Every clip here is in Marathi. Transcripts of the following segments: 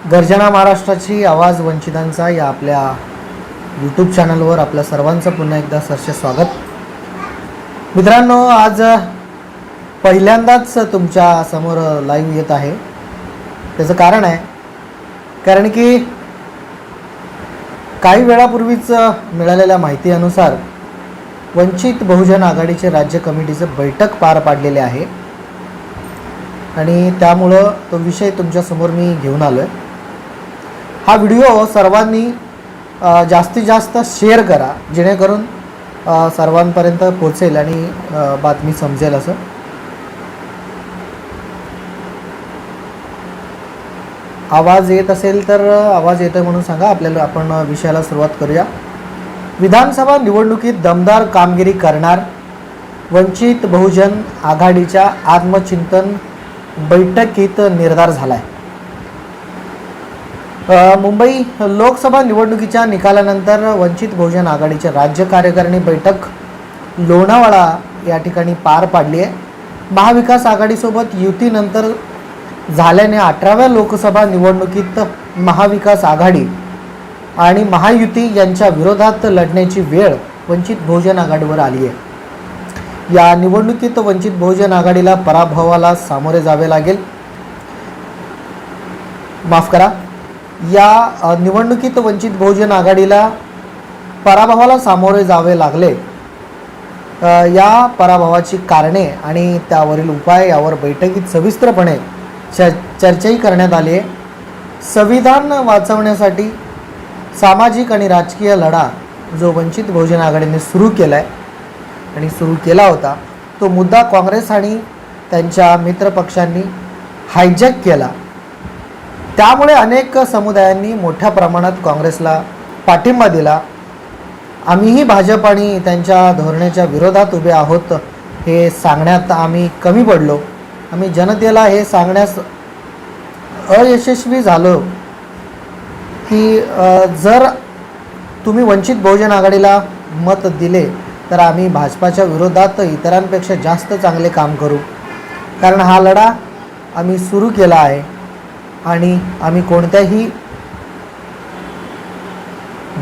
गर्जना महाराष्ट्राची आवाज वंचितांचा या आपल्या यूट्यूब चॅनलवर आपल्या सर्वांचं पुन्हा एकदा सरसे स्वागत. मित्रांनो आज पहिल्यांदाच तुमच्यासमोर लाईव्ह येत आहे. त्याचं कारण आहे कारण की काही वेळापूर्वीच मिळालेल्या माहितीनुसार वंचित बहुजन आघाडीचे राज्य कमिटीचं बैठक पार पाडलेले आहे. आणि त्यामुळं तो विषय तुमच्यासमोर मी घेऊन आलो आहे हा व्हिडिओ सर्वांनी जास्तीत जास्त शेअर करा जेणेकरून सर्वांपर्यंत पोचेल आणि बातमी समजेल असं. आवाज येत असेल तर आवाज येतोय म्हणून सांगा. आपल्याला आपण विषयाला सुरुवात करूया. विधानसभा निवडणुकीत दमदार कामगिरी करणार वंचित बहुजन आघाडीच्या आत्मचिंतन बैठकीत निर्धार झाला आहे मुंबई लोकसभा निवडणुकीच्या निकालानंतर वंचित बहुजन आघाडीची राज्य कार्यकारिणी बैठक लोणावळा या ठिकाणी पार पाडली आहे. महाविकास आघाडीसोबत युतीनंतर झाल्याने अठराव्या लोकसभा निवडणुकीत महाविकास आघाडी आणि महायुती यांच्या विरोधात लढण्याची वेळ वंचित बहुजन आघाडीवर आली आहे. या निवडणुकीत वंचित बहुजन आघाडीला पराभवाला सामोरे जावे लागेल. माफ करा. या निवडणुकीत वंचित बहुजन आघाडीला पराभवाला सामोरे जावे लागले. या पराभवाची कारणे आणि त्यावरील उपाय यावर बैठकीत सविस्तरपणे च चर्चाही करण्यात आली आहे. संविधान वाचवण्यासाठी सामाजिक आणि राजकीय लढा जो वंचित बहुजन आघाडीने सुरू केला आहे आणि सुरू केला होता तो मुद्दा काँग्रेस आणि त्यांच्या मित्रपक्षांनी हायजॅक केला. त्यामुळे अनेक समुदायांनी मोठ्या प्रमाणात काँग्रेसला पाठिंबा दिला. आम्हीही भाजप आणि त्यांच्या धोरणाच्या विरोधात उभे आहोत हे सांगण्यात आम्ही कमी पडलो. आम्ही जनतेला हे सांगण्यास अयशस्वी झालो की जर तुम्ही वंचित बहुजन आघाडीला मत दिले तर आम्ही भाजपाच्या विरोधात इतरांपेक्षा जास्त चांगले काम करू. कारण हा लढा आम्ही सुरू केला आहे. आणि आम्ही कोणत्याही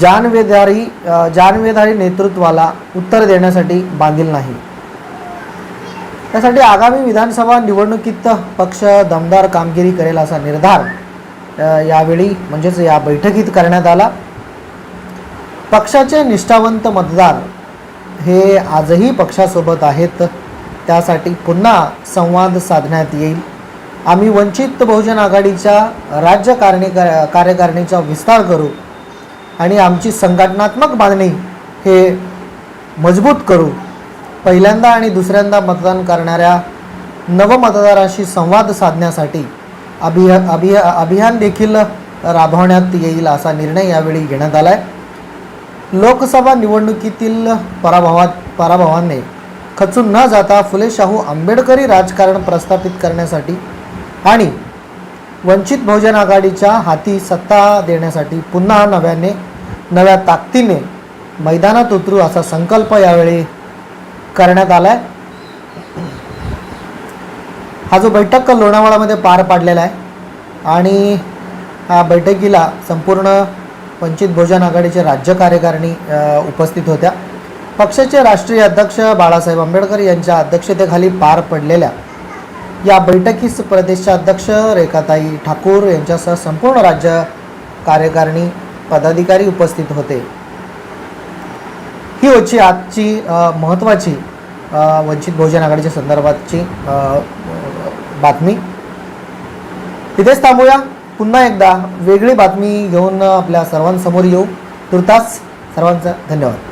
जानवेदारी जानवेधारी जानवेदारी नेतृत्वाला उत्तर देण्यासाठी बांधील नाही. त्यासाठी आगामी विधानसभा निवडणुकीत पक्ष दमदार कामगिरी करेल असा निर्धार यावेळी म्हणजेच या बैठकीत करण्यात आला. पक्षाचे निष्ठावंत मतदार हे आजही पक्षासोबत आहेत. त्यासाठी पुन्हा संवाद साधण्यात येईल. आम्ही वंचित बहुजन आघाडीच्या राज्य कारणे कार्यकारिणीचा विस्तार करू आणि आमची संघटनात्मक बांधणी हे मजबूत करू. पहिल्यांदा आणि दुसऱ्यांदा मतदान करणाऱ्या नवमतदाराशी संवाद साधण्यासाठी अभिया अभिया अभियान देखील राबवण्यात येईल असा निर्णय यावेळी घेण्यात आला आहे लोकसभा निवडणुकीतील पराभवात पराभवाने खचून न जाता फुले शाहू आंबेडकरी राजकारण प्रस्थापित करण्यासाठी आणि वंचित बहुजन आघाडीच्या हाती सत्ता देण्यासाठी पुन्हा नव्याने नव्या ताकदीने मैदानात उतरू असा संकल्प यावेळी करण्यात आला आहे हा जो बैठक लोणावळामध्ये पार पाडलेला आहे आणि ह्या बैठकीला संपूर्ण वंचित बहुजन आघाडीचे राज्य कार्यकारिणी उपस्थित होत्या. पक्षाचे राष्ट्रीय अध्यक्ष बाळासाहेब आंबेडकर यांच्या अध्यक्षतेखाली पार पडलेल्या या बैठकीस प्रदेशाध्यक्ष रेखाताई ठाकूर यांच्यासह संपूर्ण राज्य कार्यकारिणी पदाधिकारी उपस्थित होते. ही होती आजची महत्त्वाची वंचित बहुजन आघाडीच्या संदर्भातची बातमी. इथेच थांबूया. पुन्हा एकदा वेगळी बातमी घेऊन आपल्या सर्वांसमोर येऊ. तुर्तास सर्वांचा धन्यवाद.